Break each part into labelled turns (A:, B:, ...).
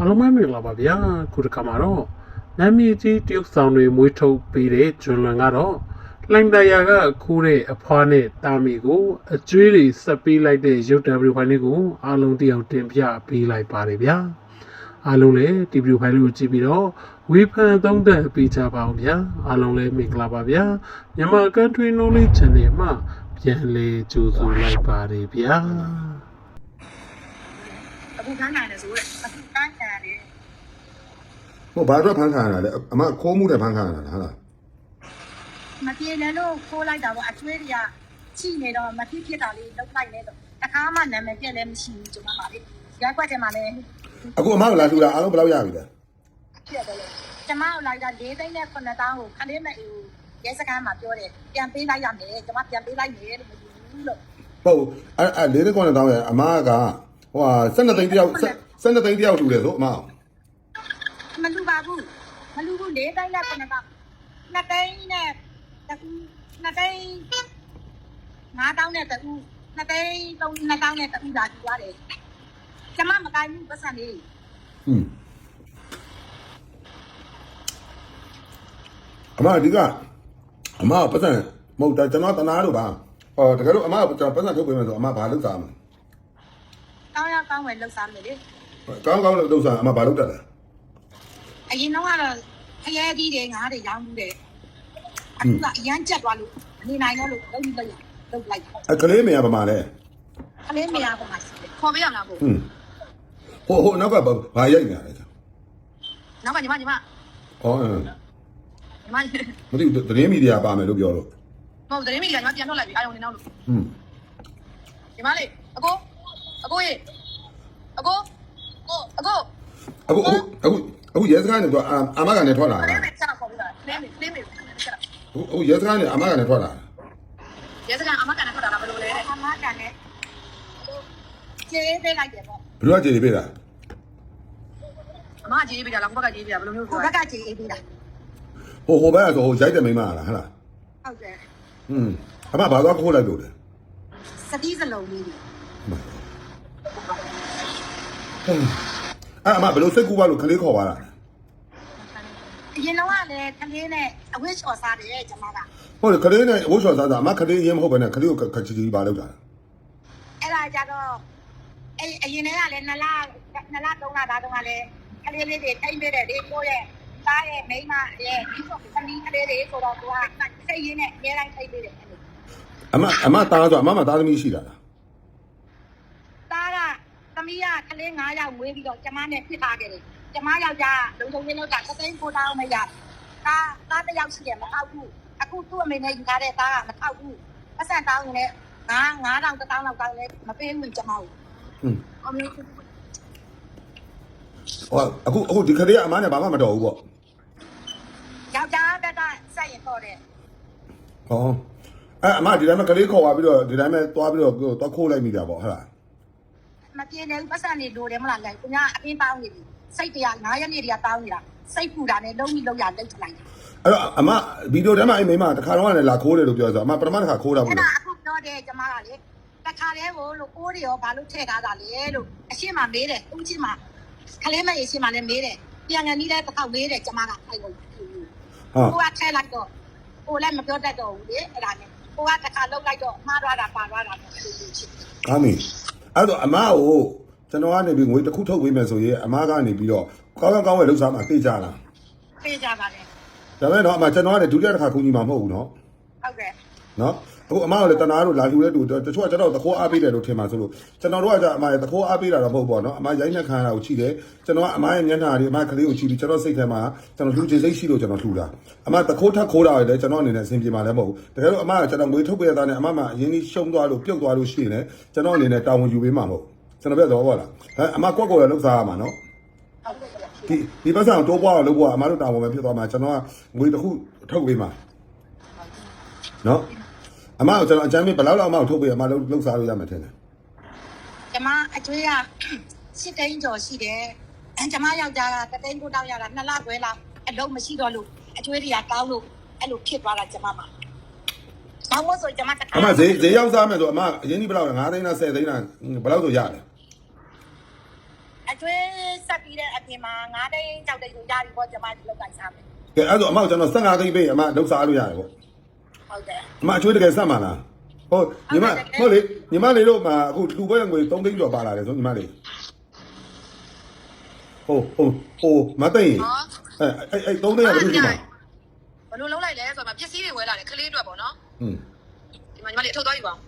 A: အားလုံးပဲမင်္ဂလာပါဗျာခုတစ်ခါမှာတော့နာမည်ကြီးတရုတ်ဆောင်တွေမွေးထုတ်ပေးတဲ့ဂျွန်လွန်ကတော့လှိုင်တရာကခိုးတဲ့အဖွားနဲ့တာမီကိုအကျွေးတွေဆက်ပေးလိုက်တဲ့ရုပ်တံဗီဒီယိုဖိုင်လေးကိုအားလုံးတယောက်တင်ပြပေးလိုက်ပါတယ်ဗျာအားလုံးလည်းဒီဗီဒီယိုဖိုင်လေးကိုကြည့်ပြီးတော့ဝေဖန်သုံးသပ်ပေးကြပါအောင်ဗျာအားလုံးလည်းမင်္ဂလာပါဗျာမြန်မာ Country Knowledge Channel မှာပြန်လေကြိုဆိုလိုက်ပါတယ်ဗျာ
B: အခုခန်းခံတယ်ဆိုရက်အခုခန်းခံရတယ်
C: ဟိုဘာအတွက်ဖန်ခံရတာလဲအမခိုးမှုတဲ့ဖန်ခံရတာလားဟာလား
B: မပြေလည်းလို့ခိုးလိုက်တာပေါ့အကျွေးတွေကချိနေတော့မဖြစ်ဖြစ်တာလေးလောက်လိုက်နေတော့တခါမှနာမည်ပြက်လည်းမရှိဘူးကျွန်မပါလေရက်ွက်တယ်မှာလည်း
C: အခုအမကလာထူတာအားလုံးဘယ်လောက်ရပြီလဲ
B: ပြက်တယ်လေကျွန်မတို့လိုက်တာ၄သိန်းနဲ့9တောင်းကိုခလေးမအူရဲစခန်းမှာပြောတယ်ပြန်ပေးလိုက်ရမယ်ကျွန်မပြန်ပေးလိုက်မယ်လို့မယူဘူးလို့
C: ဟုတ်အဲ့အဲ့လေးကောင်းတောင်းရအမက ဟိုဟာ12သိန်းတယောက်12သိန်းတယောက်ထူတယ်ဆိုအမ
B: မလူပါဘူးမလူဘူး၄သိန်းနဲ့9တောင်း2သိန်းနဲ့တူ2သိန်း5တောင်းနဲ့တူ2သိန်း3 2တောင်းနဲ့တူသာကြည့်ရတယ်ကျွန်မမကိုင်းဘူးပတ်စံလေး
C: ဟွန်းအမအဓိကအမပတ်စံမဟုတ်တာကျွန်တော်တနာလို့ပါဟောတကယ်လို့အမကကျွန်တော်ပတ်စံထုတ်ပေးမယ်ဆိုအမဘာလုပ်စားမလဲ
B: ကောင်းရကောင်းဝယ်လှုပ်ရှားမယ်လေ
C: ကောင်းကောင်းလို့လုပ်စားအမဘာလုပ်တတ်လဲ
B: အရင်တော့ကတော့ခရဲကြီးတွေငါးတွေရောင်းဘူးတယ်အခုကအရန်ကြက်သွားလို့နေနိုင်တော့လို့လုံးလုံးလုံးလိုက်
C: အကလေးမရပါမလဲ
B: ခလေးမရပါမှာရှိတယ်ခေါ်ပေးရမလားကို
C: ဟွန်းဟိုဟိုနောက်ကဘာရိုက်နေရလဲ
B: နောက်ကညီမညီမ
C: ဟော
B: ညီမ
C: မသိဘူးသတင်းမီဒီယာပါမယ်လို့ပြောလို့
B: မဟုတ်တယ်မိကညီမပြန်ထွက်လိုက်ပြီအာယုံနေနောက်လို့
C: ဟွန်း
B: ညီမလေးအကိုအကိုရေ အကိုကိုအကို
C: အခုအခုအခုအခုရဲစခန်းနဲ့တော့အမကနေထွက်လာ
B: ခ
C: တာ
B: လေးမဆက်ခေါ်ပြီးတာခလေးမခလေးမဆက်
C: အခုအခုရဲစခန်းနဲ့အမကနေထွက်လာ
B: ရဲစကန်အမကန်နဲ့ထွက်တာလားဘယ်လိုလဲအမကန်နဲ့ကျေးပေးလိုက်တယ်ပေါ့
C: ဘယ်လိုကြေးပေးတာ
B: အမကြီးပေးတာလားကိုဘက်ကကြီးပေးတာဘယ်လိုမျိုးကိုဘက်ကကြီးပေးတာ
C: ဟိုဟိုဘက်ကဆိုဟိုရိုက်တဲ့မိန်းမလားဟဟလား
B: ဟုတ်တယ်
C: ဟွန်းအမဘာသွားခိုးလိုက်လို့လဲ
B: စတိစလုံးလေးတွေ
C: အဲ့အမဘယ်လိုစိတ်ကူးပါလို့ခလေးခေါ်ပါလား
B: အရင်တော့ကလည်းကလေးနဲ့အဝတ်ချော်စားတယ်ကျွန်မက
C: ဟုတ်တယ်ခလေးနဲ့ဝှချော်စားတာအမခလေးရင်းမဟုတ်ဘဲနဲ့ခလေးကိုခချီချီပါလောက်တာ
B: အဲ့ဒါကြတော့အအရင်တည်းကလည်းနှစ်လနှစ်လသုံးလသားတုန်းကလည်းကလေးလေးတွေထိမ့်ပေးတယ်လေကိုရဲ့သားရဲ့မိန်းမရဲ့ဒီဆိုသမီးကလေးတွေဆိုတော့ကိုကစိတ်ရင်းနဲ့အများတိုင်းထိမ့်ပေးတယ်အဲ့လို
C: အမအမသားဆိုအမမသားသမီးရှိတာလား
B: သားကသ မီးကကလေး9ယောက်မွေးပြီးတော့ကျမနဲ့ဖြစ်ထားခဲ့တယ်ကျမယောက်ျားလုံချုံရင်းတော့ကသသိန်းကိုတောင်းမရသားသားတစ်ယောက်ရှိတယ်မထောက်ဘူးအခုသူ့အမေနဲ့ယူထားတဲ့သားကမထောက်ဘူးအဆန်တောင်းနေငါ9000 1000လောက်တောင်းလဲမပေးဘူးကျမကို
C: ဟွန်း
B: အမေ
C: ဟောအခုအခုဒီခလေးကအမနဲ့ဘာမှမတော်ဘူးပေါ့
B: ယောက်ျားဘက်ကဆက်ရင်တော့တယ်
C: ဟောအဲ့အမဒီတိုင်းမှာခလေးခေါ်သွားပြီးတော့ဒီတိုင်းမှာသွားပြီးတော့သွားခိုးလိုက်မိတာပေါ့ဟုတ်လား
B: မပြေနေဘူးပတ်စံနေလိုတယ်မလားလဲခင်ဗျာအတင်းတောင်းနေပြီစိတ်တရား9ရက်နေ့တည်းကတောင်းနေတာစိတ်ပူတာနဲ့လုံးပြီးလုံးရလိတ်ချလိုက်တယ်
C: အဲ့တော့အမဗီဒီယိုထဲမှာအဲ့မိန်းမတခါတော့လည်းလာခိုးတယ်လို့ပြောဆိုအမပထမတစ်ခါခိုးတာ
B: အဲ့
C: ဘူး
B: ဒါ
C: လား
B: အခုပြောတယ်ကျမကလေတခါတည်းကိုလို့ကိုးတွေရောဘာလို့ထည့်ထားတာလဲလို့အရှိမမေးတယ်ဦးချင်းမခလေးမရေရှိမလည်းမေးတယ်ပြန်ငန်နီးလည်းတစ်ခေါက်မေးတယ်ကျမကအဲ့လို
C: ဟာ
B: ကိုကထဲလိုက်တော့ကိုလည်းမပြောတတ်တော့ဘူးလေအဲ့ဒါနဲ့ကိုကတစ်ခါလောက်လိုက်တော့မှားသွားတာပါသွားတာပေါ့အဲ့လိုချစ်
C: ကားမီ အဲ့တော့အမကိုကျွန်တော်ကနေပြီးငွေတစ်ခုထုတ်ပေးမယ်ဆိုရင်အမကနေပြီးတော့ကောင်းကောင်းကောင်းဝယ်လှူစားမှာသိကြလား
B: ပေးကြပါလေ
C: ဒါပေမဲ့တော့အမကျွန်တော်ကလည်းဒုတိယတစ်ခါကူညီမှာမဟုတ်ဘူးเนาะ
B: ဟုတ်ကဲ့
C: เนาะ ဟိုအမကလည်းတနာတို့လာလူလဲတူတချို့ကကျွန်တော်သခိုးအားပေးတယ်လို့ထင်ပါဆိုလို့ကျွန်တော်တို့ကကြအမရဲ့သခိုးအားပေးတာတော့မဟုတ်ပေါ့နော်အမရိုက်နှက်ခံရတာကိုချီတယ်ကျွန်တော်ကအမရဲ့မျက်နှာတွေအမကလေးကိုချီပြီးကျွန်တော်စိတ်ထဲမှာကျွန်တော်လူချင်းစိတ်ရှိလို့ကျွန်တော်လှူတာအမသခိုးထက်ခိုးတာလည်းကျွန်တော်အနေနဲ့အဆင်ပြေမှာလည်းမဟုတ်ဘူးတကယ်လို့အမကကျွန်တော်ငွေထုတ်ပေးရတာနဲ့အမမှအရင်ကြီးရှုံးသွားလို့ပြုတ်သွားလို့ရှိရင်လည်းကျွန်တော်အနေနဲ့တာဝန်ယူပေးမှာမဟုတ်ကျွန်တော်ပြတော့ဟုတ်လားအမကွက်ကွက်ရလောက်စားရမှာ
B: နော်
C: ဒီဒီပတ်စံတိုးပွားတော့လောက်ပွားအမတို့တာဝန်ပဲဖြစ်သွားမှာကျွန်တော်ကငွေတစ်ခုထုတ်ပေးမှာနော် အမကကျွန်တော်အချမ်းမင်းဘယ်လောက်လောက်အမကိုထုတ်ပေးအမလုပ်လုပ်စားလို့ရမှာထင်တယ်
B: ကျမအကျွေးကရှစ်သိန်းကျော်ရှိတယ်အဲကျမယောက်ျားကတသိန်းကိုတောင်းရတာနှစ်လခွဲလောက်အလုံးမရှိတော့လို့အကျွေးတွေကကောင်းလို့အဲ့လိုဖြစ်သွားတာကျမမှာဘာလို့ဆိုကျမတခါ
C: အမဈေးဈေးရောက်စားမယ်ဆိုအမအရင်ဒီဘယ်လောက်လဲ9သိန်းလား10သိန်းလားဘယ်လောက်ဆိုရတယ်
B: အကျွေးဆက်ပြီးတဲ့အပြင်မှာငါးတိန်ကြောက်တိန်ကိုရပြီပေါ့ကျမဒီလောက်ကစားမယ်
C: ကဲအဲ့ဒါအမကကျွန်တော်15သိန်းပေးအမလောက်စားလို့ရတယ်ပေါ့
B: ဟုတ်တယ်
C: အမအကျွေးတကယ်ဆက်မှာလားဟုတ်ညီမဟုတ်လေညီမလေးတို့မှာအခုလူပွဲငွေ3သိန်းကျော်ပါလာတယ်ဆိုညီမလေးဟုတ်ဟုတ်ဟိုမသိရင်
D: ဟော
C: အဲအဲ့အဲ့3သိန်းကဘယ်လိုရှိမှာ
D: ဘလို့လုံးလိုက်လဲဆိုတော့ပစ္စည်းတွေဝယ်လာတယ်ခလေးအတွက်ပေါ့နော်
C: อืม
D: ဒီမှာညီမလေးအထုတ်သွားယူပါအောင်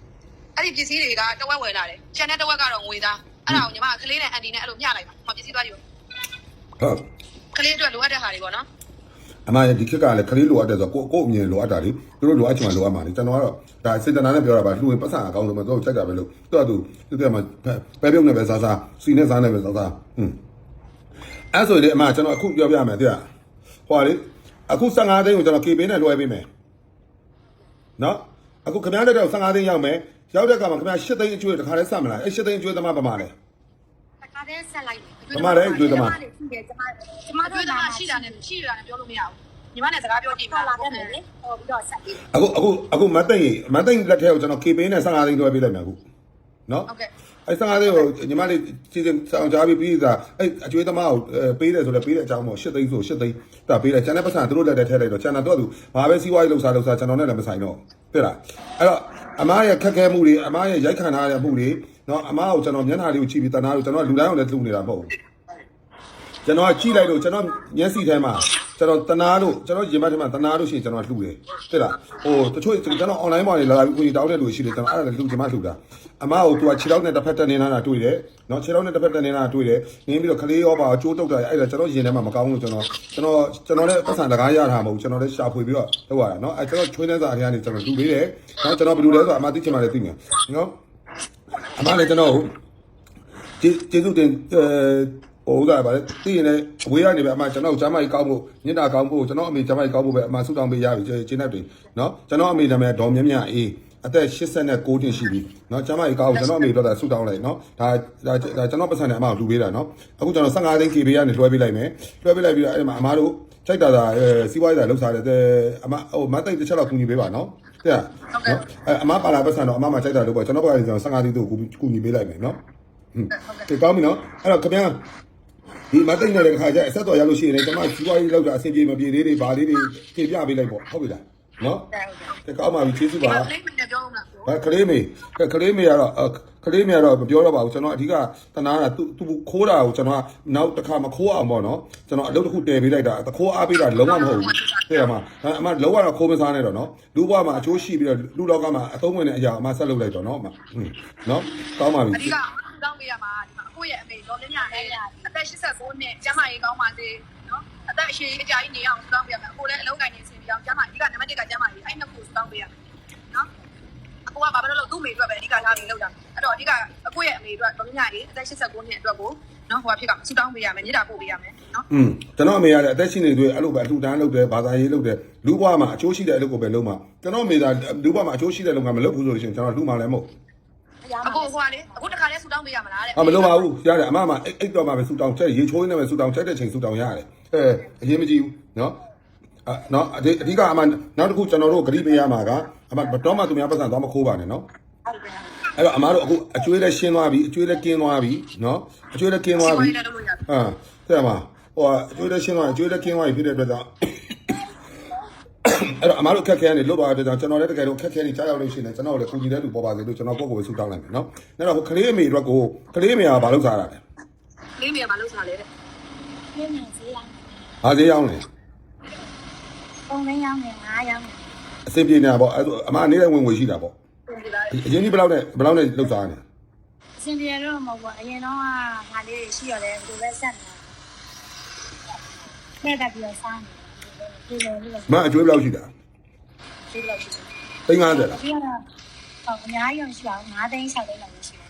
D: အဲ့ဒီပစ္စည်းတွေကတဝက်ဝယ်လာတယ်ကျန်တဲ့တဝက်ကတော့ငွေသားအဲ့ဒါကိုညီမကခလေးနဲ့အန်တီနဲ့အဲ့လိုမျှလိုက်ပါဟောပစ္စည်းသွားယူ
C: ဟုတ်
D: ခလေးအတွက်လိုအပ်တဲ့ဟာတွေပေါ့နော်
C: အမဒီခက်ကလည်းခလေးလိုအပ်တယ်ဆိုတော့ကိုကိုအမြင်လိုအပ်တာလေသူတို့လိုအပ်ချင်မှလိုအပ်မှာလေကျွန်တော်ကတော့ဒါစေတနာနဲ့ပြောတာပါလူဝင်ပတ်စံအကောင်းဆုံးပဲသူတို့ကြိုက်တာပဲလို့သူကသူသူကမှပဲပြုတ်နေပဲစားစားစီနဲ့စားနေပဲစားစားဟွန်းအဲ့ဆိုရင်လေအမကျွန်တော်အခုပြောပြမယ်တဲ့ဟိုလေအခု15သိန်းကိုကျွန်တော် KB နဲ့လွှဲပေးမယ်နော်အခုခင်ဗျားလက်တော့15သိန်းရောက်မယ်ရောက်တဲ့ကမှခင်ဗျား8သိန်းအကျွေးတခါတည်းဆက်မလားအဲ့8သိန်းအကျွေးသမားပမာလဲ
B: တခါတည်းဆက်လိုက်တယ်
C: ပမာလဲအကျွေးသမား
B: ရှိတယ်ကျမကျမ
D: မ
B: တို့
D: တို့
B: လာ
D: ကရှိတာနဲ့ရှိတာနဲ့ပြောလို့မရဘူးညီမနဲ့စကားပြောကြည့်ပါ
B: လာတယ်လေဟောပြီးတော့ဆက်ပြီး
C: အခုအခုအခုမသိရင်မသိလက်ထဲကိုကျွန်တော် KB နဲ့15သိန်းလွှဲပေးလိုက်မယ်အခုနော်
D: ဟုတ်ကဲ့
C: အဲ့15သိန်းကိုညီမလေးစီစဉ်ဆောင်ကြားပြီးပြီးသားအဲ့အကျွေးသမားကိုပေးတယ်ဆိုလည်းပေးတဲ့အကြောင်းပေါ့8သိန်းဆို8သိန်းတာပေးတယ်ကျန်တဲ့ပတ်စံသူတို့လက်ထဲထည့်လိုက်တော့ကျန်တာတော့သူဘာပဲစီးပွားရေးလှုပ်ရှားလှုပ်ရှားကျွန်တော်နဲ့လည်းမဆိုင်တော့ဟုတ်လားအဲ့တော့အမားရဲ့ခက်ခဲမှုတွေအမားရဲ့ရိုက်ခံထားရမှုတွေ နော်အမားကိုကျွန်တော်မျက်နှာလေးကိုကြည့်ပြီးတနာလို့ကျွန်တော်လူတိုင်းအောင်လည်းလှူနေတာမဟုတ်ဘူးကျွန်တော်ကကြည့်လိုက်လို့ကျွန်တော်မျက်စိထဲမှာကျွန်တော်တနာလို့ကျွန်တော်ရင်ဘတ်ထဲမှာတနာလို့ရှိရင်ကျွန်တော်လှူတယ်ဟုတ်လားဟိုတချို့ကျွန်တော် online ပေါ်နေလာပြီးကိုကြီးတောင်းတဲ့လူရှိတယ်ကျွန်တော်အဲ့ဒါလည်းလှူချင်မှလှူတာအမားကိုသူကခြေထောက်နဲ့တစ်ဖက်တက်နေတာတွေ့တယ်နော်ခြေထောက်နဲ့တစ်ဖက်တက်နေတာတွေ့တယ်နင်းပြီးတော့ခလေးရောပါကျိုးတုတ်တာအဲ့ဒါကျွန်တော်ရင်ထဲမှာမကောင်းဘူးကျွန်တော်ကျွန်တော်ကျွန်တော်လည်းပတ်စံတကားရတာမဟုတ်ကျွန်တော်လည်းရှာဖွေပြီးတော့လောက်ရတာနော်အဲ့ကျွန်တော်ချွေးနေစားအရာနေကျွန်တော်လှူပေးတယ်နော်ကျွန်တော်ဘယ်လိုလဲဆိုတော့အမားသိချင်မှလည်းသိမယ်နော် အမားလည်းကျွန်တော်ကျေကျေးဇူးတင်အဲဟိုဥစားပါလေသိရင်လည်းဝေးရနေပဲအမကျွန်တော်ကျမ်းမကြီးကောင်းဖို့ညင်တာကောင်းဖို့ကျွန်တော်အမေကျမ်းမကြီးကောင်းဖို့ပဲအမဆုတောင်းပေးရပြီကျေးနပ်တွေနော်ကျွန်တော်အမေနာမည်ဒေါ်မြမြအေးအသက်89နှစ်ရှိပြီเนาะကျမ်းမကြီးကောင်းကျွန်တော်အမေပြောတာဆုတောင်းလိုက်เนาะဒါဒါဒါကျွန်တော်ပတ်စံနဲ့အမကိုလူပေးတာเนาะအခုကျွန်တော်15သိန်း KB ကနေလွှဲပေးလိုက်မယ်လွှဲပေးလိုက်ပြီးတော့အဲ့မှာအမတို့ချိန်တာတာအဲစီးပွားရေးတာလှုပ်ရှားတယ်အမဟိုမသိတစ်ချက်တော့ကူညီပေးပါเนาะ တဲ့အဲအမပါလာပတ်စံတော့အမမကြိုက်တာလို့ပေါ့ကျွန်တော်ကလည်း15တိတို့ကိုကူညီပေးလိုက်မယ်နော်ဟုတ်ကဲ့ကောင်းပြီနော်အဲ့တော့ခင်ဗျာဒီမသိနေတဲ့ခါကျအဆက်တော်ရလို့ရှိရင်လည်းကျွန်မစီးပွားရေးလောက်တာအဆင်ပြေမပြေသေးတွေဘာလေးတွေဖြေပြပေးလိုက်ပေါ့ဟုတ်ပြီလားနော်
B: ဟုတ်
C: ကဲ့ကောင်းပါပြီကျေးဇူးပါဘာကလေးမေကလေးမေကတော့ ကလေးမေကတော့မပြောတော့ပါဘူးကျွန်တော်အဓိကတနာတာသူသူခိုးတာကိုကျွန်တော်ကနောက်တစ်ခါမခိုးအောင်ပေါ့နော်ကျွန်တော်အလုပ်တစ်ခုတည်ပေးလိုက်တာတခိုးအားပေးတာလုံးဝမဟုတ်ဘူးသိရမှာအမလုံးဝတော့ခိုးမစားနဲ့တော့နော်လူဘွားမှာအချိုးရှိပြီးတော့လူလောကမှာအသုံးဝင်တဲ့အရာအမဆက်လုပ်လိုက်တော့နော်အမနော်ကောင်းပါပြီ
D: အဓိကတောင်းပေးရမှာဒီမှာအကိုရဲ့အမေတော်မြမြနဲ့အသက်89နှစ်ကျမကြီးကောင်းပါစေနော်အသက်အရှိအကြာကြီးနေအောင်တောင်းပေးရမှာအကိုလည်းအလုံးကိုင်းနေစင်ပြီးအောင်ကျမကြီးကနံပါတ်1ကကျမကြီးအဲ့နှစ်ခုတောင်းပေးရနော် အကိုကဘာလို့လဲသူ့မိအတွက်ပဲအဓိကထားပြီးလောက်တာအဲ့တော့အဓိကအကိုရဲ့အမေအတွက်တော်မြမြကြီးအသက်89နှစ်အတွက်ကိုနော်ဟိုကဖြစ်ကဆူတောင်းပေးရမယ်မြေတာပို့ပေးရမယ်နော်
C: อืมကျွန်တော်အမေရတဲ့အသက်ရှင်နေတွေ့အဲ့လိုပဲအလှူဒန်းလုပ်တယ်ဘာသာရေးလုပ်တယ်လူဘွားမှာအချိုးရှိတဲ့အလုပ်ကိုပဲလုပ်မှာကျွန်တော်အမေကလူဘွားမှာအချိုးရှိတဲ့လုပ်ငန်းမလုပ်ဘူးဆိုလို့ရှိရင်ကျွန်တော်လှူမှလည်းမဟုတ်
B: ရ
D: အ
B: မှာ
D: ကိုဟိုကလေအခုတခါလဲဆူတောင်းပေးရမလားတဲ့
C: အမလိုပါဘူးရတယ်အမမအိတ်အိတ်တော့မှပဲဆူတောင်းချက်ရေချိုးနေပဲဆူတောင်းချက်တဲ့ချိန်ဆူတောင်းရတယ်အဲအရေးမကြီးဘူးနော်အ နော်အဓိအဓိကအမနောက်တစ်ခုကျွန်တော်တို့ဂရိပေးရမှာကအမတော့မှသူများပတ်စံသွားမခိုးပါနဲ့နော်
B: ဟုတ်တယ်
C: အဲ့တော့အမတို့အခုအကျွေးလည်းရှင်းသွားပြီအကျွေးလည်းကင်းသွားပြီနော်အကျွေးလည်းကင်းသွားပြီ
D: လည်းလုပ်လို့ရတယ်
C: ဟမ်တဲ့မှာဟိုအကျွေးလည်းရှင်းသွားအကျွေးလည်းကင်းသွားပြီဖြစ်တဲ့အတွက်ကြောင့်အဲ့တော့အမတို့ခက်ခဲနေလွတ်သွားတဲ့ကြောင့်ကျွန်တော်လည်းတကယ်လို့ခက်ခဲနေကြားရောက်လို့ရှိရင်ကျွန်တော်လည်းကူညီတဲ့လူပေါ်ပါစေလို့ကျွန်တော်ကိုယ့်ကိုယ်ပဲဆူတောင်းလိုက်မယ်နော်အဲ့တော့ဟိုကလေးအမေအတွက်ကိုကလေးအမေကဘာလုပ်စားတာလဲ
D: လေးမြေမှာလုပ်စားလေတဲ့
B: ပြင်းနေစေးလား။
C: ဘာသေးရောင်းလဲ
B: ပုံရင်းရောင်းနေငါးရောင်းနေ။
C: အစင်ပြေနေတာပေါ့။အဲဆိုအမအနေနဲ့ဝင်ဝင်ရှိတာပေါ့
D: ပုံပြလာ။
C: အရင်ကြီးဘယ်လောက်နဲ့ဘယ်လောက်နဲ့လောက်စားနေ
B: အစင်ပြေတော့မဟုတ်ဘူးအရင်တော့ကငါလေးတွေရှိရတယ်ဒီပဲဆက်နေတာတဲ့ကပြီးစားနေဒီလိုလို။
C: အမအကျွေးဘယ်လောက်ရှိတာ
B: ဒီလိုရှိတယ်။
C: သိန်း50လား
B: ဒီကတော့ဟောအများကြီးအောင်ရှိအောင်9သိန်း6သိန်းလောက်ရှိတယ်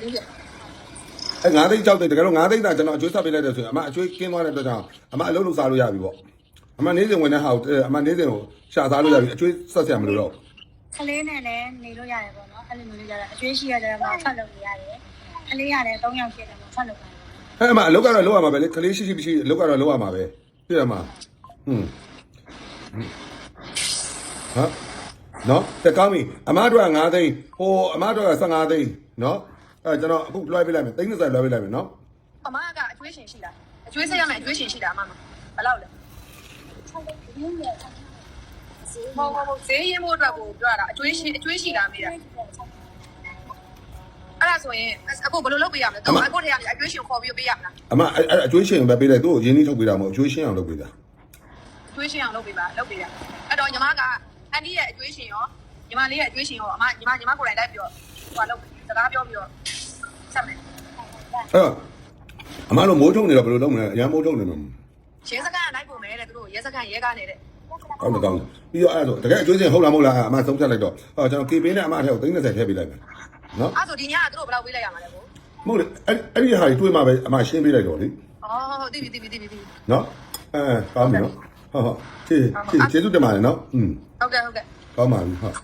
D: လေးပြ။
C: အဲ9သိန်း6သိန်းတကယ်လို့9သိန်းသာကျွန်တော်အကျွေးဆက်ပေးလိုက်တယ်ဆိုရင်အမအကျွေးကင်းသွားတဲ့အတွက်ကြောင့်အမအလုပ်လုပ်စားလို့ရပြီပေါ့။ အမနေစဉ်ဝင်တဲ့ဟာကိုအမနေစဉ်ကိုရှာစားလို့ရပြီအကျွေးဆက်ဆရာမလို့တော့
B: ကလေးနဲ့လည်းနေလို့ရတယ်ပေါ့နော်အဲ့လိုမျိုးကြတာအကျွေးရှိရတယ်မှာဖတ်လို့ရတယ်ကလေးရတယ်3ယောက်ဖြစ်တယ်မှာဖတ်လို့ရတယ်။
C: အဲအမအလုပ်ကတော့လုပ်ရမှာပဲလေ။ကလေးရှိရှိမရှိအလုပ်ကတော့လုပ်ရမှာပဲ။ပြည့်ရမှာ။ဟွန်း။ဟာနော်တကောင်းပြီအမတို့က9သိန်းဟိုအမတို့က15သိန်းနော်အဲကျွန်တော်အခုလွှဲပေးလိုက်မယ်30လွှဲပေးလိုက်မယ်နော်
D: အမကအကျွေးရှင်ရှိတာအကျွေးဆက်ရမယ်အကျွေးရှင်ရှိတာအမမဘယ်လောက်လဲ မဟုတ်ဘူးဈေးရင်မို့အတွက်ကိုပြောတာအကျွေးရှင်အကျွေးရှိတာမေးတာအဲ့ဒါဆိုရင်အခုဘယ်လိုလုပ်ပေးရမလဲတော့အခုတည်းကအကျွေးရှင်ခေါ်ပြီးပေးရမလား
C: အမအဲ့အကျွေးရှင်ပဲပေးလိုက်သူ့ကိုရင်းနှီးထုတ်ပေးတာမဟုတ်အကျွေးရှင်အောင်လုပ်ပေးတာ
D: အကျွေးရှင်အောင်လုပ်ပေးပါလုပ်ပေးရအဲ့တော့ညီမကအန်ဒီရဲ့အကျွေးရှင်ရောညီမလေးရဲ့အကျွေးရှင်ရောအမညီမညီမကိုယ်တိုင်လိုက်ပြီးတော့ဟိုကလုပ်စကားပြောပြီးတော့ဆက်မယ်
C: အဲ့အမတို့မိုးထုံနေတော့ဘယ်လိုလုပ်မလဲအရန်မိုးထုံနေမှာ
D: ရဲစခန်းကလိုက်ပုံမယ်တဲ့သူတို့ရဲစခန်းရဲကားနေတဲ့
C: ကောင်းတယ်ကောင်းတယ်ပြီးတော့အဲ့ဒါဆိုတကယ်အကျွေးရှင်ဟုတ်လားမဟုတ်လားအမဆုံးဖြတ်လိုက်တော့ဟောကျွန်တော် KB နဲ့အမထဲကို30ထည့်ပေးလိုက်မယ်နော်
D: အဲ့ဆိုဒီညကသူတို့ဘယ်လောက်ပေးလိုက်ရမှာလဲကို
C: မဟုတ်လေအဲ့အဲ့ဒီဟာကြီးတွေးမှပဲအမရှင်းပေးလိုက်တော့လေ
D: အော်တိပြီတိပြီတိပြီတိပြီ
C: နော်အဲကောင်းပြီနော်ဟုတ်ဟုတ်ကျေးကျေးကျေးဇူးတင်ပါတယ်နော်อืม
D: ဟုတ်ကဲ့ဟုတ်ကဲ့
C: ကောင်းပါပြီဟုတ်